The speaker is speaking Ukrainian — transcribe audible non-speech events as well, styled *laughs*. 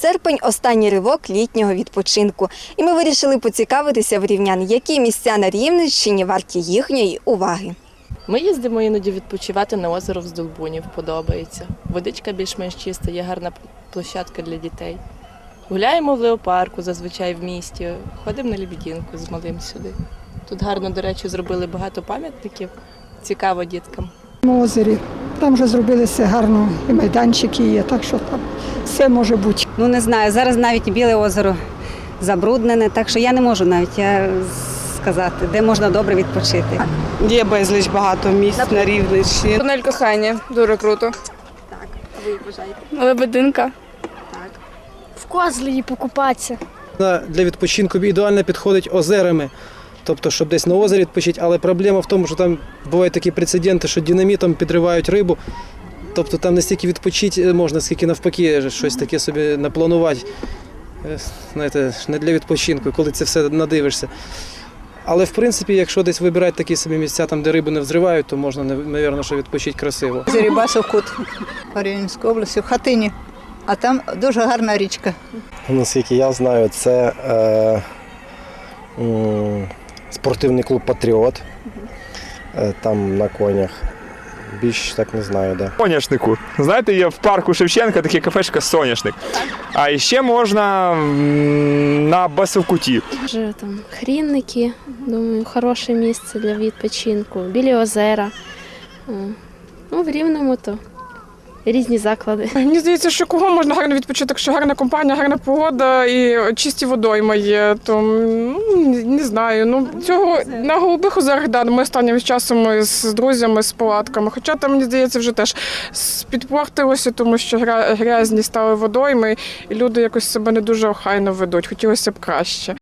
Серпень останній ривок літнього відпочинку. І ми вирішили поцікавитися в рівнян, які місця на Рівненщині варті їхньої уваги. Ми їздимо іноді відпочивати на озеро в Здолбунів, подобається. Водичка більш-менш чиста, є гарна площадка для дітей. Гуляємо в леопарку зазвичай в місті, ходимо на Лебедінку з малим сюди. Тут гарно, до речі, зробили багато пам'ятників. Цікаво діткам. На озері. Там вже зробили все гарно, і майданчики є, так що там все може бути. Ну не знаю, зараз навіть біле озеро забруднене, так що я не можу навіть я сказати, де можна добре відпочити. Є безліч багато місць на Рівненщині. Тунель кохання, дуже круто. Лебединка. в Козлі покупатися. Для відпочинку ідеально підходить озерами. Тобто, щоб десь на озері відпочити, але проблема в тому, що там бувають такі прецеденти, що динамітом підривають рибу. Тобто там не стільки відпочити можна, скільки навпаки щось таке собі напланувати. Е, Знаєте, не для відпочинку, коли це все надивишся. Але в принципі, якщо десь вибирати такі собі місця, там, де риби не взривають, то можна, мабуть, що відпочити красиво. Рибасов кут Рівненської області, в хатині. А там дуже гарна річка. Наскільки я знаю, це е, спортивний клуб Патріот. Е, там на конях. Більш так не знаю, де. Соняшнику. Знаєте, є в парку Шевченка таке кафешка Соняшник. А ще можна м, на Басовкуті. Вже там хрінники, думаю, хороше місце для відпочинку, білі озера. Ну, в рівному то різні заклади. *laughs* Мені здається, що кого можна гарно відпочити, якщо гарна компанія, гарна погода і чисті водойми є, то ну, не знаю. Ну цього на голубих озерах да, ми останнім часом з друзями, з палатками. Хоча там, мені здається, вже теж підпортилося, тому що гря- грязні стали водойми, і люди якось себе не дуже охайно ведуть. Хотілося б краще.